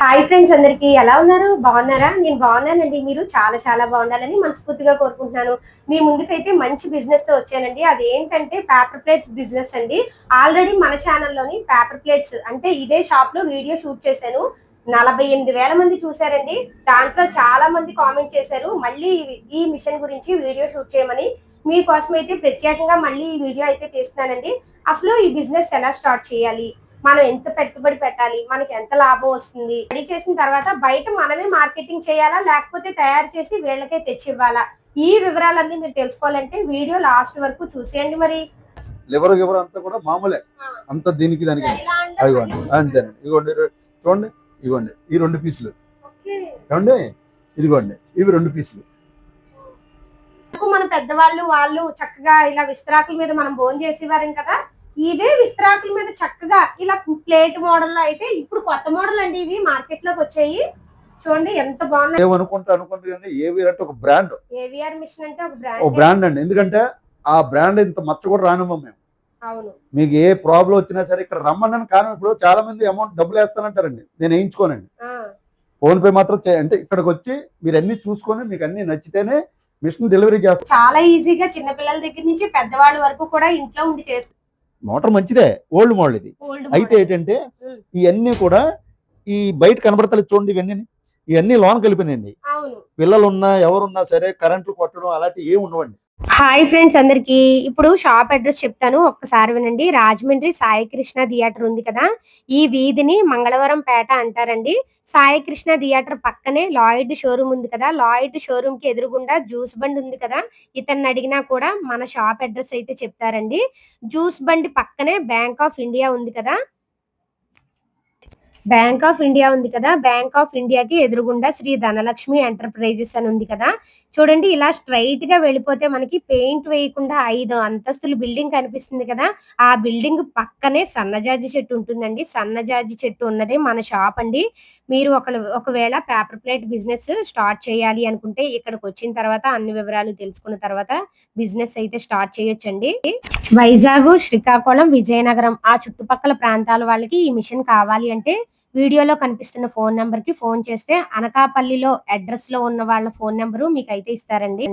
Hi friends అందరికి ఎలా ఉన్నారు? బాగున్నారా? నేను బాగున్నానండి. మీరు చాలా చాలా బాగుండాలని మనస్ఫూర్తిగా కోరుకుంటున్నాను. మీ ముందుకైతే మంచి బిజినెస్తో వచ్చానండి. అది ఏంటంటే పేపర్ ప్లేట్స్ బిజినెస్ అండి. ఆల్రెడీ మన ఛానల్లోని పేపర్ ప్లేట్స్ అంటే ఇదే షాప్లో వీడియో షూట్ చేశాను. నలభై ఎనిమిది వేల మంది చూశారండి. దాంట్లో చాలా మంది కామెంట్ చేశారు. మళ్ళీ ఈ మిషన్ గురించి వీడియో షూట్ చేయమని. మీకోసం అయితే ప్రత్యేకంగా మళ్ళీ ఈ వీడియో అయితే తీస్తున్నానండి. అసలు ఈ బిజినెస్ ఎలా స్టార్ట్ చేయాలి? మనం ఎంత పెట్టుబడి పెట్టాలి? మనకి ఎంత లాభం వస్తుంది? రెడీ చేసిన తర్వాత బయట మనమే మార్కెటింగ్ చేయాలా? లేకపోతే తయారు చేసి వీళ్ళకే తెచ్చి ఇవ్వాలా ఈ వివరాలన్నీ మీరు తెలుసుకోవాలంటే వీడియో లాస్ట్ వరకు చూసేయండి మరి. లివర్ గివర్ అంతా కూడా మామూలే. అంత దీనికి దానికి అదిగోండి. అంతేనండి. ఇదిగోండి. చూడండి. ఇదిగోండి. ఈ రెండు పీసులు. చూడండి. ఇదిగోండి. ఇవి రెండు పీసులు. మన పెద్దవాళ్ళు వాళ్ళు చక్కగా ఇలా విస్తరాకుల మీద మనం భోజనం చేసేవారం కదా? ఇదే విస్తరాకుల మీద చక్కగా ఇలా ప్లేట్ మోడల్లో అయితే ఇప్పుడు కొత్త మోడల్ అండి ఇవి మార్కెట్లోకి వచ్చాయి. చూడండి ఎంత బాగున్నాయి. ఏమనుకుంటే అనుకుంటే కానీ ఏవి అంటే ఒక బ్రాండ్. ఏవిఆర్ మిషన్ అంటే ఒక ఒక బ్రాండ్. అండి. ఎందుకంటే ఆ బ్రాండ్ ఇంత మచ్చ కూడా రానివ్వం మేము. అవును. మీకు ఏ ప్రాబ్లం వచ్చినా సరే ఇక్కడ రమ్మన్నాను కానీ ఇప్పుడు చాలా మంది అమౌంట్ డబ్బులు వేస్తానంటారండి. నేను వేయించుకోనండి. ఫోన్ పే మాత్రం అంటే ఇక్కడికి వచ్చి మీరు అన్ని చూసుకొని మీకు అన్ని నచ్చితేనే మిషన్ డెలివరీ చేస్తాం చాలా ఈజీగా చిన్నపిల్లల దగ్గర నుంచి పెద్దవాళ్ళ వరకు కూడా ఇంట్లో ఉండి చేసుకో మోటార్ మంచిదే ఓల్డ్ మోడల్ ఇది. అయితే ఏంటంటే. ఇవన్నీ కూడా ఈ బయట కనబడతలేదు చూడండి ఇవన్నీ. ఇవన్నీ లోన్ కలిపినాయండి అవును. పిల్లలు ఉన్నా ఎవరున్నా సరే కరెంట్లు కొట్టడం అలాంటి ఏమి ఉండవండి. హాయ్ ఫ్రెండ్స్ అందరికి. ఇప్పుడు షాప్ అడ్రస్ చెప్తాను. ఒక్కసారి వినండి. రాజమండ్రి సాయికృష్ణ థియేటర్ ఉంది కదా. ఈ వీధిని మంగళవరం పేట అంటారండి. సాయికృష్ణ థియేటర్ పక్కనే లాయిడ్ షోరూమ్ ఉంది కదా. లాయిడ్ షోరూమ్కి ఎదురుగుండా జ్యూస్ బండి ఉంది కదా. ఇతన్ని అడిగినా కూడా మన షాప్ అడ్రస్ అయితే చెప్తారండి. జ్యూస్ బండి పక్కనే బ్యాంక్ ఆఫ్ ఇండియా ఉంది కదా. బ్యాంక్ ఆఫ్ ఇండియా ఉంది కదా. బ్యాంక్ ఆఫ్ ఇండియాకి ఎదురుగుండా శ్రీ ధనలక్ష్మి ఎంటర్ప్రైజెస్ అని ఉంది కదా. చూడండి ఇలా స్ట్రైట్గా వెళ్ళిపోతే మనకి పెయింట్ వేయకుండా ఐదు అంతస్తుల బిల్డింగ్ కనిపిస్తుంది కదా. ఆ బిల్డింగ్ పక్కనే సన్నజాజి చెట్టు ఉంటుందండి. సన్నజాజి చెట్టు ఉన్నదే మన షాప్ అండి. మీరు ఒక ఒకవేళ పేపర్ ప్లేట్ బిజినెస్ స్టార్ట్ చేయాలి అనుకుంటే ఇక్కడికి వచ్చిన తర్వాత అన్ని వివరాలు తెలుసుకున్న తర్వాత బిజినెస్ అయితే స్టార్ట్ చేయొచ్చండి. వైజాగ్ శ్రీకాకుళం విజయనగరం ఆ చుట్టుపక్కల ప్రాంతాల వాళ్ళకి ఈ మిషన్ కావాలి అంటే వీడియోలో కనిపిస్తున్న ఫోన్ నెంబర్కి ఫోన్ చేస్తే అనకాపల్లిలో అడ్రస్లో ఉన్న వాళ్ళ ఫోన్ నెంబరు మీకు అయితే ఇస్తారండి.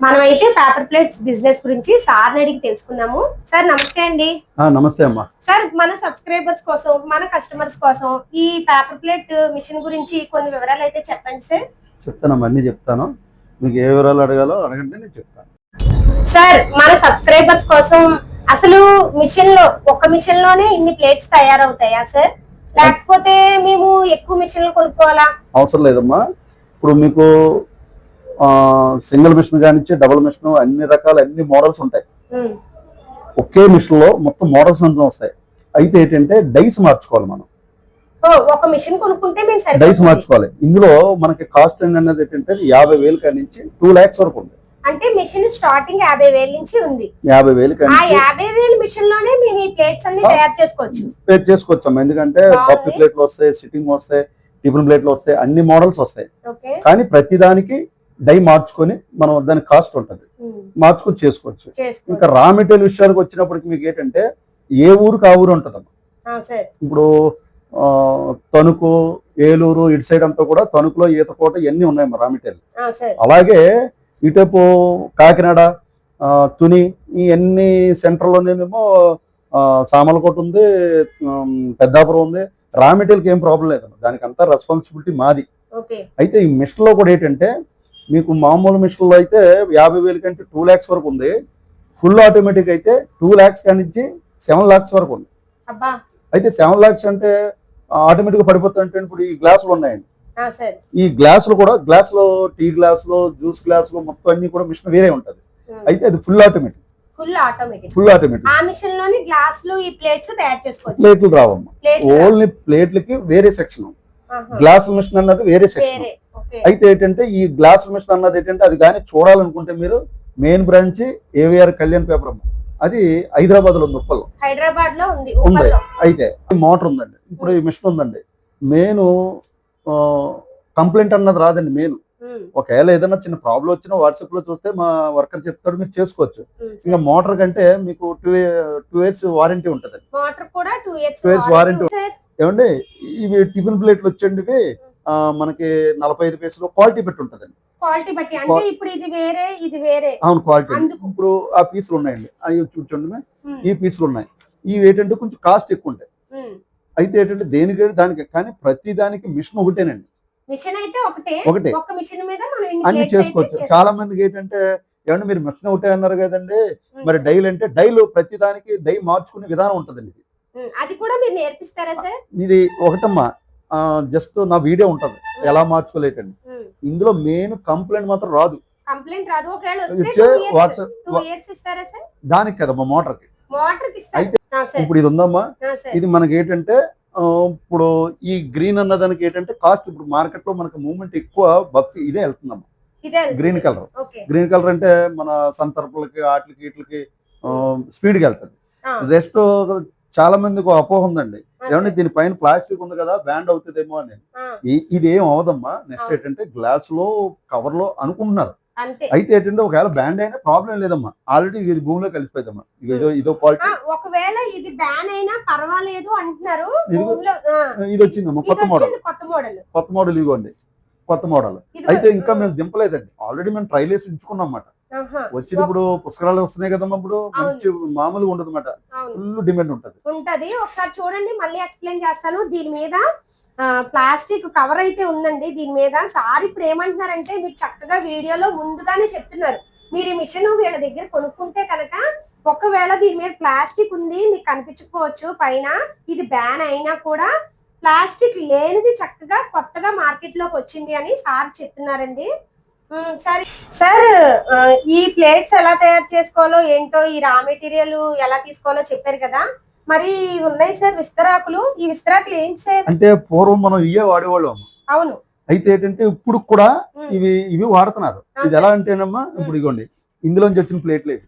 మనం అయితే పేపర్ ప్లేట్స్ బిజినెస్ గురించి సార్ అడిగి తెలుసుకున్నాము సార్ నమస్తే అండి. నమస్తే అమ్మా. సార్ మన సబ్స్క్రైబర్స్ కోసం మన కస్టమర్స్ కోసం ఈ పేపర్ ప్లేట్ మిషన్ గురించి కొన్ని వివరాలు అయితే చెప్పండి సార్. చెప్తానమ్మా అన్ని చెప్తాను. మీకు ఏ వివరాలు అడగాలో అడగండి నేను చెప్తాను. సార్ మన సబ్స్క్రైబర్స్ కోసం అసలు మిషన్లో ఒక మిషన్లోనే ఇన్ని ప్లేట్స్ తయారవుతాయా సార్? లేకపోతే మేము ఎక్కువ మిషన్లు కొనుక్కోవాలా? అవసరం లేదమ్మా. ఇప్పుడు మీకు సింగిల్ మిషన్ కానిచ్చి డబుల్ మిషన్ అన్ని రకాల అన్ని మోడల్స్ ఉంటాయి. ఒకే మిషన్లో మొత్తం మోడల్స్ అంతా వస్తాయి. అయితే ఏంటంటే డైస్ మార్చుకోవాలి మనం. ఒక మిషన్ కొనుక్కుంటే మేము డైస్ మార్చుకోవాలి. ఇందులో మనకి కాస్ట్ అనేది ఏంటంటే యాభై వేలు కాడి నుంచి టూ ల్యాక్స్ వరకు ఉంది. అంటే మిషన్ స్టార్టింగ్ యాభై వేల నుంచి ఉంది. యాభై వేలు ఆ యాభై వేల మిషన్లోనే మేము ఈ ప్లేట్స్ అన్ని. తయారు చేసుకోవచ్చు. పే చేసుకోవచ్చమ్మా ఎందుకంటే. కాఫీ ప్లేట్లు వస్తాయి సిట్టింగ్ వస్తాయి టిఫిన్ ప్లేట్లు వస్తాయి అన్ని మోడల్స్ వస్తాయి. కానీ ప్రతిదానికి డై మార్చుకొని మనం దాని కాస్ట్ ఉంటుంది. మార్చుకొని చేసుకోవచ్చు. ఇంకా చేసుకోవచ్చు రా మెటీరియల్ విషయానికి వచ్చినప్పటికి మీకు ఏంటంటే ఏ ఊరికి ఆ ఊరు ఉంటుందమ్మా. ఇప్పుడు తణుకు ఏలూరు ఇటు సైడ్ అంతా కూడా తణుకులో ఈతకోట ఇవన్నీ ఉన్నాయి రా మెటీరియల్ అలాగే ఇటుపు కాకినాడ తుని ఇవన్నీ సెంటర్లోనేమో సామలకోట ఉంది పెద్దాపురం ఉంది. రా మెటీరియల్కి ఏం ప్రాబ్లం లేదమ్మా దానికి అంతా రెస్పాన్సిబిలిటీ మాది. అయితే ఈ మిషన్లో కూడా ఏంటంటే మీకు మామూలు మిషన్లో అయితే యాభై వేల కంటే టూ ల్యాక్స్ వరకు ఉంది. ఫుల్ ఆటోమేటిక్ అయితే టూ ల్యాక్స్ కానించి సెవెన్ ల్యాక్స్ వరకు ఉంది. అయితే సెవెన్ ల్యాక్స్ అంటే ఆటోమేటిక్గా పడిపోతుంటే ఇప్పుడు ఈ గ్లాసులు ఉన్నాయండి. ఈ గ్లాసులు కూడా గ్లాసులో టీ గ్లాసులో జ్యూస్ గ్లాసులో మొత్తం అన్ని కూడా మిషన్ వేరే ఉంటుంది. అయితే అది full automatic. Full automatic. Full automatic. ఆ మిషన్లోని గ్లాస్లు ఈ ప్లేట్స్ తయారు చేసుకోవచ్చు. ప్లేట్లు రావమ్మా. ఓన్లీ ప్లేట్లకి వేరే సెక్షన్. గ్లాస్ మిషన్ అన్నది వేరే సెక్షన్. అయితే ఏంటంటే ఈ గ్లాస్ మిషన్ అన్నది ఏంటంటే అది కానీ చూడాలనుకుంటే మీరు main branch AVR Kalyan paper అమ్మ. అది హైదరాబాద్లో ఉంది ఉప్పల్లో. హైదరాబాద్లో ఉంది. అయితే మోటార్ ఉందండి. ఇప్పుడు ఈ మిషన్ ఉందండి. మెయిన్ కంప్లైంట్ అన్నది రాదండి మెయిన్ ఒకవేళ ఏదైనా చిన్న ప్రాబ్లం వచ్చినా వాట్సాప్లో చూస్తే మా వర్కర్ చెప్తాడు మీరు చేసుకోవచ్చు. ఇంకా. మోటార్ కంటే మీకు టూ టూ ఇయర్స్ వారంటీ ఉంటుంది మోటార్ కూడా two years Two years warranty. Sir ఏమండి ఇవి టిఫిన్ ప్లేట్లు ఆ, మనకి నలభై ఐదు పైసలు క్వాలిటీ పెట్టి ఉంటదండి. క్వాలిటీ బట్టి అంటే ఇప్పుడు ఇది వేరే ఇది వేరే. అవును క్వాలిటీ. ఇప్పుడు ఆ పీసులు ఉన్నాయండి. అవి చూడండి ఈ పీసులు ఉన్నాయి. ఇవి ఏంటంటే కొంచెం కాస్ట్ ఎక్కువ ఉంటాయి. అయితే ఏంటంటే దేనికి దానికి కానీ ప్రతి దానికి మిషన్ ఒకటేనండి. మిషన్ అయితే ఒకటే. ఒకటే. ఒక్క మిషన్ మీద మనం అన్ని అయితే చేసుకోవచ్చు. చాలా మందికి ఏంటంటే ఏమంటే మీరు మిషన్ ఒకటే అన్నారు కదండి మరి డైల్ అంటే డైలు ప్రతి దానికి డై మార్చుకునే విధానం ఉంటదండి ఇది. అది కూడా మీరు నేర్పిస్తారా సార్? ఇది ఒకటమ్మా. జస్ట్ నా వీడియో ఉంటది. ఎలా మార్చుకోలేటండి ఇందులో మెయిన్ కంప్లైంట్ మాత్రం రాదు. కంప్లైంట్ రాదు. ఒకవేళ వస్తే వాట్సాప్ దానికి కదమ్మా మోటార్కి మోటార్కి సార్ ఇప్పుడు ఇది ఉందమ్మా. ఇది మనకి ఏంటంటే ఇప్పుడు ఈ గ్రీన్ అన్న దానికి ఏంటంటే కాస్ట్ ఇప్పుడు మార్కెట్లో మనకి మూవ్మెంట్ ఎక్కువ బఫ్ ఇదే వెళ్తుందమ్మా. Green colour. గ్రీన్ కలర్ అంటే మన సంతర్పులకి వాటికి వీటికి స్పీడ్గా వెళ్తుంది. రెస్ట్ చాలా మందికి అపోహ ఉందండి. ఏమంటే సార్. దీనిపైన ప్లాస్టిక్ ఉంది కదా బ్యాండ్ అవుతుందేమో అని. ఇది ఏం అవదమ్మా నెక్స్ట్. ఏంటంటే గ్లాస్లో కవర్లో అనుకుంటున్నారు. అయితే ఏంటంటే ఒకవేళ బ్యాండ్ అయినా ప్రాబ్లం లేదమ్మా. ఆల్రెడీ ఇది భూమిలో కలిసిపోయిందమ్మా. ఇదో ఇదో క్వాలిటీ ఒకవేళ ఇది బ్యాన్ అయినా పర్వాలేదు అంటున్నారు. ఇది వచ్చిందమ్మా కొత్త మోడల్ కొత్త మోడల్ కొత్త మోడల్ ఇదిగోండి కొత్త మోడల్ అయితే ఇంకా మేము దింపలేదండి. ఆల్రెడీ మేము ట్రైల్ వేసి ఉంచుకున్నాం అన్నమాట ఆహా, వచ్చింది ఇప్పుడు పుస్తకాలు వస్తున్నాయి కదమ్మా ఇప్పుడు. మంచి మామూలుగా ఉండదు అన్నమాట ఫుల్ డిమాండ్ ఉంటది. ఉంటది. ఒకసారి చూడండి మళ్ళీ ఎక్స్ప్లెయిన్ చేస్తాను. దీని మీద ప్లాస్టిక్ కవర్ అయితే ఉందండి. దీని మీద సార్ ఇప్పుడు ఏమంటున్నారంటే మీరు చక్కగా వీడియోలో ముందుగానే చెప్తున్నారు. మీరు ఈ మిషన్ వీళ్ళ దగ్గర కొనుక్కుంటే కనుక ఒకవేళ దీని మీద ప్లాస్టిక్ ఉంది మీకు కనిపించకపోవచ్చు. పైన ఇది బ్యాన్ అయినా కూడా ప్లాస్టిక్ లేనిది చక్కగా కొత్తగా మార్కెట్లోకి వచ్చింది అని సార్ చెప్తున్నారండి. సరే. సార్ ఈ ప్లేట్స్ ఎలా తయారు చేసుకోవాలో ఏంటో ఈ రా మెటీరియల్ ఎలా తీసుకోవాలో చెప్పారు కదా. మరి ఉన్నాయి సార్ విస్తరాకులు. ఈ విస్తరాకులు ఏంటి సార్? అంటే పూర్వం మనం ఇవే వాడేవాళ్ళం. అవును. అయితే ఏంటంటే ఇప్పుడు కూడా ఇవి ఇవి వాడుతున్నారు. ఇది ఎలా అంటేనమ్మా ఇప్పుడు ఇగోండి. ఇందులోంచి వచ్చిన ప్లేట్లు ఇవి.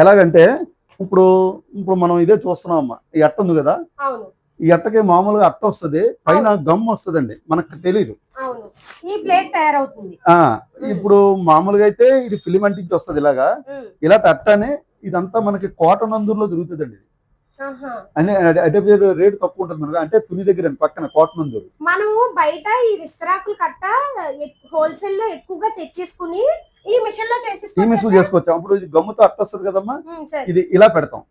ఎలాగంటే ఇప్పుడు ఇప్పుడు మనం ఇదే చూస్తున్నాం అమ్మా ఈ అట్ట ఉంది కదా? ఈ అట్టకి మామూలుగా అట్ట వస్తుంది. పైన గమ్ వస్తుందండి. మనకు తెలియదు అవును. ఈ ప్లేట్ తయారవుతుంది. ఆ ఇప్పుడు మామూలుగా అయితే ఇది ఫిలిం అంటించి వస్తుంది ఇలాగా. ఇలా అట్టనే ఇదంతా మనకి కోట నందూరులో దొరుకుతుందండి. అంటే అంటే పేరు రేటు తక్కువ ఉంటుంది మనకు. అంటే తుని దగ్గర పక్కన కోట నందూరు మనము బయట ఈ విస్తరాకులు కట్ట హోల్సేల్లో ఎక్కువగా తెచ్చేసుకుని ఈ మిషన్లో ఈ మిషన్ చేసుకోవచ్చు అప్పుడు ఇది గమ్ముతో అట్ట వస్తుంది కదమ్మా ఇది ఇలా పెడతాం.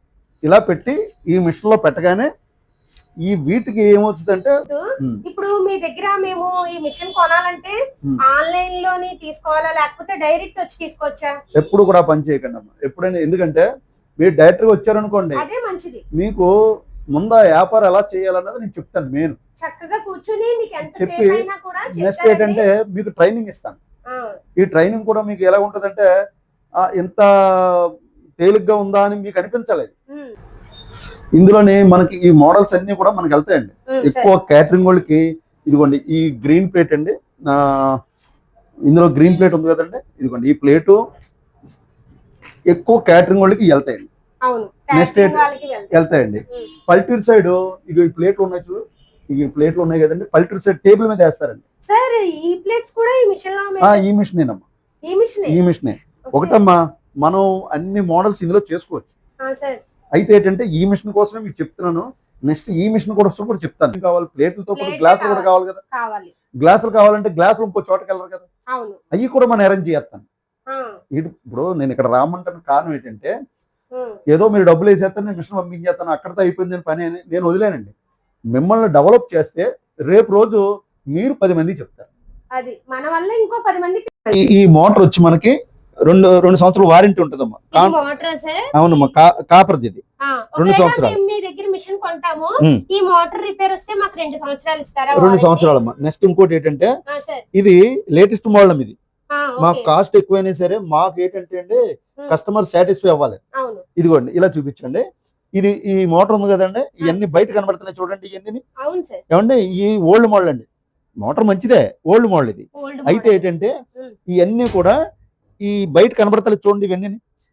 ఇలా పెట్టి ఈ మిషన్లో పెట్టగానే ఈ వీటికి ఏమవుతుందంటే ఇప్పుడు మీ దగ్గర మేము ఈ మిషన్ కొనాలంటే. ఆన్లైన్లోని తీసుకోవాలా? లేకపోతే డైరెక్ట్ వచ్చి తీసుకోవచ్చా ఎప్పుడు కూడా పని చేయకండి అమ్మా. ఎప్పుడైనా ఎందుకంటే మీరు డైరెక్ట్గా వచ్చారనుకోండి అదే మంచిది. మీకు ముందా వ్యాపారం ఎలా చేయాలన్నది నేను చెప్తాను నేను చక్కగా కూర్చుని మీకు ఎంత చెప్పి సేపు అయినా కూడా నెక్స్ట్. ఏంటంటే మీకు ట్రైనింగ్ ఇస్తాను. ఈ ట్రైనింగ్ కూడా మీకు ఎలా ఉంటుందంటే ఎంత తేలిగ్గా ఉందా అని మీకు అనిపించలేదు. ఇందులోనే మనకి ఈ మోడల్స్ అన్ని కూడా మనకి వెళ్తాయండి. ఎక్కువ క్యాటరింగ్ వాళ్ళకి ఇదిగోండి ఈ గ్రీన్ ప్లేట్ అండి. ఇందులో గ్రీన్ ప్లేట్ ఉంది కదండి. ఇదిగోండి ఈ ప్లేటు ఎక్కువ క్యాటరింగ్ వాళ్ళకి వెళ్తాయండి. వెళ్తాయి. వెళ్తాయండి. పల్టీర్ సైడ్ ఇవి ఈ ప్లేట్లు ఉన్నాయి చూడు. ఈ ప్లేట్లు ఉన్నాయి కదండి. పల్టీర్ సైడ్ టేబుల్ మీద వేస్తారండి. సార్ ఈ ప్లేట్స్ కూడా ఈ మిషన్ ఈ మిషనేనమ్మా ఈ మిషన్ ఒకటమ్మా మనం అన్ని మోడల్స్ ఇందులో చేసుకోవచ్చు. అయితే ఏంటంటే ఈ మిషన్ కోసమే మీకు చెప్తున్నాను. నెక్స్ట్ ఈ మిషన్ కూడా వస్తే కూడా చెప్తాను. కావాలి? ప్లేట్లతో కూడా గ్లాసులు కూడా కావాలి. కదా? గ్లాసులు కావాలంటే గ్లాసులు ఇంకో చోటకి వెళ్ళరు కదా? అవి కూడా మనం అరేంజ్ చేస్తాను. ఇప్పుడు నేను ఇక్కడ రామంటాను కారణం ఏంటంటే ఏదో మీరు డబ్బులు వేసేస్తాను నేను మిషన్ పంపించేస్తాను అక్కడితో అయిపోయింది అని పని అని నేను వదిలేనండి. మిమ్మల్ని డెవలప్ చేస్తే రేపు రోజు మీరు పది మంది చెప్తారు. అది మన వల్ల ఇంకో పది మందికి ఈ ఈ మోటార్ వచ్చి మనకి రెండు రెండు సంవత్సరాలు వారంటీ ఉంటుందమ్మా. అవునమ్మా కాపర్ది ఇది. రెండు సంవత్సరాలు. మేము మీ దగ్గర మిషన్ కొంటాము ఉమ్. ఈ మోటార్ రిపేర్ వస్తే మాకు రెండు సంవత్సరాలు ఇస్తారా రెండు warranty? సంవత్సరాలమ్మా. నెక్స్ట్ ఇంకోటి ఏంటంటే ఇది లేటెస్ట్ మోడల్ ఇది. ఆ, మా ఓకే. కాస్ట్ ఎక్కువైనా సరే మాకు ఏంటంటే అండి. కస్టమర్ సాటిస్ఫై అవ్వాలి. ఇదిగోండి ఇలా చూపించండి. ఇది ఈ మోటార్ ఉంది కదండి ఇవన్నీ బయట కనబడుతున్నాయి చూడండి ఇవన్నీ ఏమంటే ఈ ఓల్డ్ మోడల్ అండి. మోటార్ మంచిదే ఓల్డ్ మోడల్ ఇది. అయితే ఏంటంటే. ఇవన్నీ కూడా ఈ బయట కనబడతలేదు చూడండి ఇవన్నీ.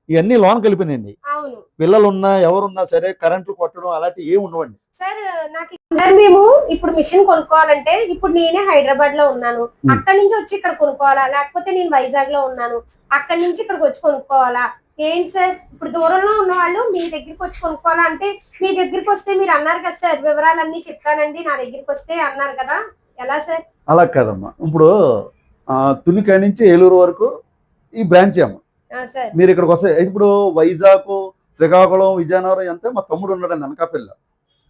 ఇవన్నీ లోన్ కలిపినాయండి అవును. పిల్లలు ఉన్నా ఎవరున్నా సరే కరెంట్లు కొట్టడం అలాంటివి ఏమి ఉండవండి. సార్ నాకు మేము ఇప్పుడు మిషన్ కొనుక్కోవాలంటే ఇప్పుడు నేనే హైదరాబాద్లో ఉన్నాను అక్కడి నుంచి వచ్చి ఇక్కడ కొనుక్కోవాలా? లేకపోతే నేను వైజాగ్లో ఉన్నాను. అక్కడి నుంచి ఇక్కడికి వచ్చి కొనుక్కోవాలా? ఏంటి సార్? ఇప్పుడు దూరంలో ఉన్న వాళ్ళు మీ దగ్గరికి వచ్చి కొనుక్కోవాలంటే మీ దగ్గరికి వస్తే మీరు అన్నారు కదా సార్ వివరాలన్నీ చెప్తానండి. నా దగ్గరికి వస్తే అన్నారు కదా. ఎలా సార్? అలా కాదమ్మా. ఇప్పుడు తునికాయ నుంచి ఏలూరు వరకు ఈ బ్రాంచ్ అమ్మ సార్. మీరు ఇక్కడికి వస్తే ఇప్పుడు వైజాగ్ శ్రీకాకుళం విజయనగరం అంతే మా తమ్ముడు ఉన్నాడండి అనకాపల్లి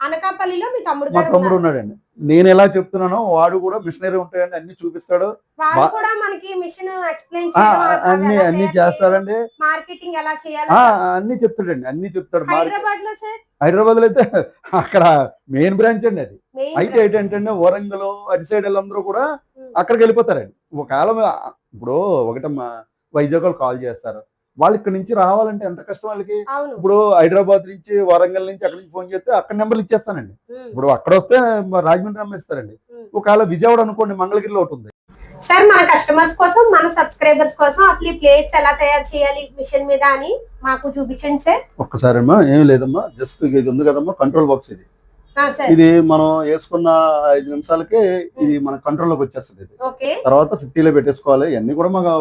అనకాపల్లిలో మీ తమ్ముడు మా తమ్ముడు. ఉన్నాడండి. నేను ఎలా చెప్తున్నానో వాడు కూడా మిషనరీ ఉంటాయండి అన్ని చూపిస్తాడు. వాళ్ళు బా- కూడా మనకి మిషన్ ఎక్స్ప్లెయిన్ ఆ, అన్ని అన్ని చేస్తాడండి. మార్కెటింగ్ ఎలా చేయాలి ఆ, అన్ని చెప్తాడండి అన్ని చెప్తాడు. హైదరాబాద్లో సార్? హైదరాబాద్లో అయితే అక్కడ మెయిన్ బ్రాంచ్ అండి అది. అయితే ఏంటంటే వరంగల్ అటు సైడ్ వాళ్ళందరూ కూడా. అక్కడికి వెళ్ళిపోతారండి. ఒకవేళ ఇప్పుడు ఒకటమ్మా వైజాగ్ వాళ్ళు కాల్ చేస్తారు. వాళ్ళు ఇక్కడ నుంచి రావాలంటే ఎంత కష్టం వాళ్ళకి? ఇప్పుడు హైదరాబాద్ నుంచి వరంగల్ నుంచి అక్కడి నుంచి ఫోన్ చేస్తే అక్కడ నెంబర్లు ఇచ్చేస్తానండి. ఇప్పుడు అక్కడ వస్తే రాజమండ్రి అమ్మేస్తారండి Hmm. ఒకవేళ విజయవాడ అనుకోండి మంగళగిరిలో ఒకటి ఉంది. సార్ మన కస్టమర్స్ కోసం మన సబ్స్క్రైబర్స్ కోసం అసలు ఈ ప్లేట్స్ ఎలా తయారు చేయాలి మిషన్ మీద అని మాకు చూపించండి సార్. ఒక్కసారి అమ్మా ఏం లేదమ్మా జస్ట్ ఇది ఉంది కదమ్మా కంట్రోల్ బాక్స్ ఇది. ఇది మనం వేసుకున్న ఐదు నిమిషాలకే ఇది మన కంట్రోల్లోకి వచ్చేస్తుంది ఇది. తర్వాత ఫిఫ్టీలో పెట్టేసుకోవాలి. ఇవన్నీ కూడా మాకు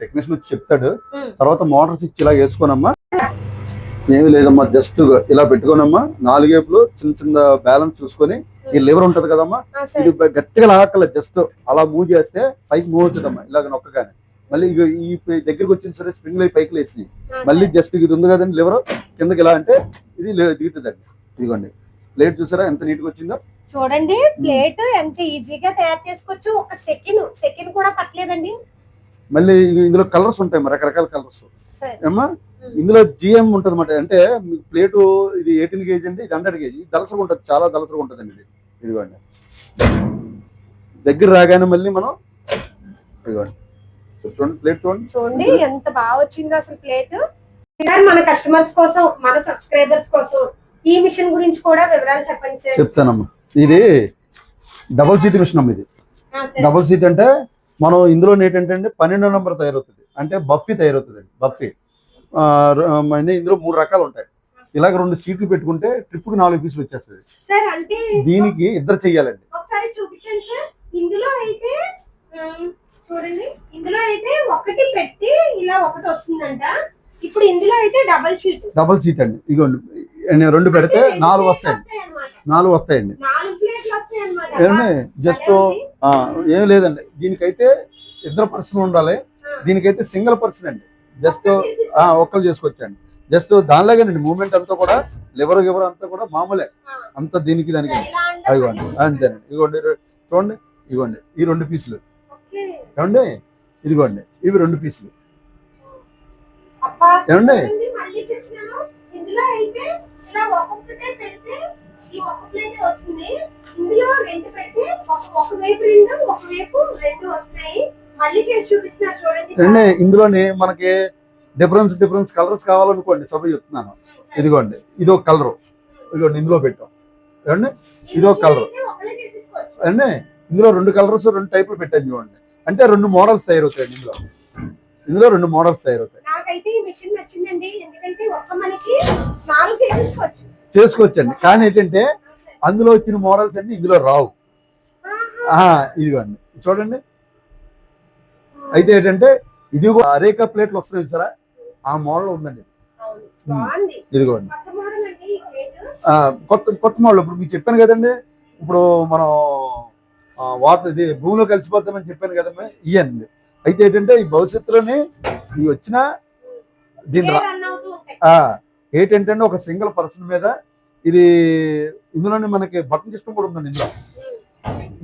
టెక్నీషియన్ వచ్చి చెప్తాడు. తర్వాత మోటార్స్ ఇచ్చి ఇలా వేసుకోనమ్మా. ఏమి లేదమ్మా జస్ట్ ఇలా పెట్టుకోనమ్మా. నాలుగేపులు చిన్న చిన్న బ్యాలెన్స్ చూసుకొని ఈ లివర్ ఉంటది కదమ్మా. ఇది గట్టిగా లాగక్కర్లేదు జస్ట్ అలా మూవ్ చేస్తే పైకి మూవ్ అవుతుందమ్మా ఇలాగ నొక్కగానే. మళ్ళీ ఈ దగ్గరికి వచ్చిన సరే స్ప్రింగ్లో పైకి లేసినాయి. మళ్ళీ. జస్ట్ ఇది ఉంది కదండి లివర్ కిందకి ఇలా అంటే ఇది దిగుతుందండి. ఇదిగోండి. ప్లేట్ చూసారా? ఎంత నీట్గా వచ్చిందో? చూడండి ప్లేట్ ఎంత ఈజీగా తయారు చేసుకోవచ్చు. ఒక సెకండ్ సెకండ్ కూడా పట్టలేదండి. మళ్ళీ ఇందులో కలర్స్ ఉంటాయి మరి రకరకాల కలర్స్. ఉమ్. ఇందులో జిఎం ఉంటుంది అన్నమాట అంటే మీకు ప్లేటు ఇది ఎయిటీన్ కేజీ అండి ఇది హండ్రెడ్ కేజీ. దలసగా ఉంటుంది చాలా దలసగా ఉంటుందండి ఇది. ఇదిగోండి. దగ్గర రాగానే మళ్ళీ మనం ఇదిగోండి. చూడండి ప్లేట్ చూడండి. చూడండి ఎంత బాగా వచ్చిందో అసలు ప్లేట్. మన కస్టమర్స్ కోసం మన సబ్స్క్రైబర్స్ కోసం. ఈ మిషన్ గురించి కూడా వివరాలు చెప్పండి సార్. చెప్తానమ్మా. ఇది డబల్ సీట్ మిషన్ అమ్మ ఇది. డబుల్ సీట్ అంటే మనం ఇందులో ఏంటంటే పన్నెండో నెంబర్ తయారవుతుంది. అంటే బఫీ తయారవుతుంది బఫీ. ర- అంటే ఇందులో మూడు రకాలు ఉంటాయి. ఇలాగ రెండు సీట్లు పెట్టుకుంటే ట్రిప్కి నాలుగు పీసులు వచ్చేస్తుంది. సార్ అంటే దీనికి ఇద్దరు చెయ్యాలండి. ఒకసారి చూపించండి సార్. ఇందులో అయితే ఉమ్, చూడండి. ఇందులో అయితే ఒకటి పెట్టి ఇలా ఒకటి వస్తుందంట. ఇప్పుడు ఇందులో అయితే డబల్ షీట్ డబుల్ సీట్ అండి. ఇగోండి నేను రెండు పెడితే నాలుగు వస్తాయండి. నాలుగు వస్తాయండి. ఏమండి జస్ట్ ఏం లేదండి. దీనికైతే ఇద్దరు పర్సన్ ఉండాలి. దీనికైతే సింగిల్ పర్సన్ అండి. జస్ట్ ఒక్కరు చేసుకోవచ్చండి జస్ట్ దానిలాగేనండి. మూమెంట్ అంతా కూడా లివర్ గివర్ అంతా కూడా మామూలే. అంత దీనికి దానికి ఇదిగోండి అంతేనండి. ఇదిగోండి చూడండి. ఇదిగోండి. ఈ రెండు పీసులు. ఏమండి ఇదిగోండి. ఇవి రెండు పీసులు. ఏమండి? ఒక- ఏమండి ఇందులోని మనకి డిఫరెన్స్ డిఫరెన్స్ కలర్స్ కావాలనుకోండి. సభ చెప్తున్నాను. ఇదిగోండి ఇది ఒక కలర్ ఇదిగోండి ఇందులో పెట్టాం. ఏమండి? ఇదో. ఒకటే చేసేసుకోవచ్చు. అంటే ఇందులో రెండు కలర్స్ రెండు టైపులు పెట్టాను చూడండి. అంటే రెండు మోడల్స్ తయారవుతాయండి ఇందులో. ఇందులో రెండు మోడల్స్ తయారవుతాయి. నాకైతే ఈ మిషన్ నచ్చిందండి. ఎందుకంటే ఒక్క మనిషి నాలుగు చేసేసుకోవచ్చు చేసుకోవచ్చండి. కానీ ఏంటంటే అందులో వచ్చిన మోడల్స్ అన్ని ఇందులో రావు. ఇదిగోండి. చూడండి. అయితే ఏంటంటే ఇది అరేక ప్లేట్లు వస్తున్నాయి సారా ఆ మోడల్ ఉందండి. ఇదిగోండి. కొత్త కొత్త మోడల్. ఇప్పుడు మీకు చెప్పాను కదండి. ఇప్పుడు మనం వాటర్ ఇది భూమిలో కలిసిపోతామని చెప్పాను కదమ్మా ఇవన్నీ అయితే ఏంటంటే ఈ భవిష్యత్తులోనే ఇవి వచ్చిన దీని ఏంటంటే ఒక సింగిల్ పర్సన్ మీద ఇది ఇందులోనే మనకి బటన్ సిస్టమ్ కూడా ఉందండి ఇందులో.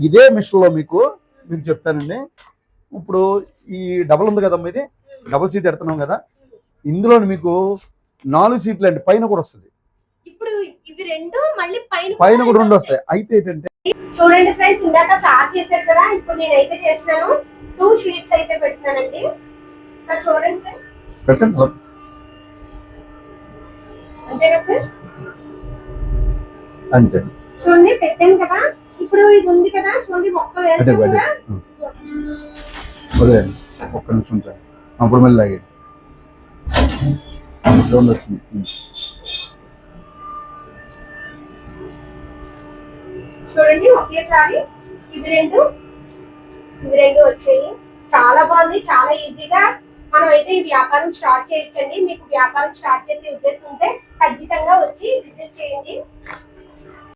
ఇదే మిషన్లో మీకు మీకు చెప్తానండి. ఇప్పుడు ఈ డబల్ ఉంది కదమ్మా ఇది? డబుల్ సీట్ ఎడుతున్నాం కదా. ఇందులో మీకు నాలుగు సీట్లు అండి పైన కూడా వస్తుంది. ఇప్పుడు ఇవి రెండు మళ్ళీ పైన పైన కూడా రెండు వస్తాయి. అయితే ఏంటంటే చూడండి ఫ్రెండ్స్ ఇందాక స్టార్ట్ చేశారు కదా ఇప్పుడు నేనైతే చేస్తున్నాను. టూ షీట్స్ అయితే పెడుతున్నానండి. సార్ చూడండి సార్. పెట్టండి. అంతేనా సార్? అంతే. చూడండి పెట్టాను కదా. ఇప్పుడు ఇది ఉంది కదా చూడండి మొక్క వేస్తే కూడా. ఒక్క నిమిషం సార్. అప్పుడు మళ్ళీ లాగే రెండు వస్తుంది. చూడండి ఒకేసారి ఇవి రెండు ఇవి రెండు వచ్చాయి. చాలా బాగుంది చాలా ఈజీగా. మనం అయితే ఈ వ్యాపారం స్టార్ట్ చేయొచ్చండి. మీకు వ్యాపారం స్టార్ట్ చేసే ఉద్దేశం ఉంటే ఖచ్చితంగా వచ్చి విజిట్ చేయండి.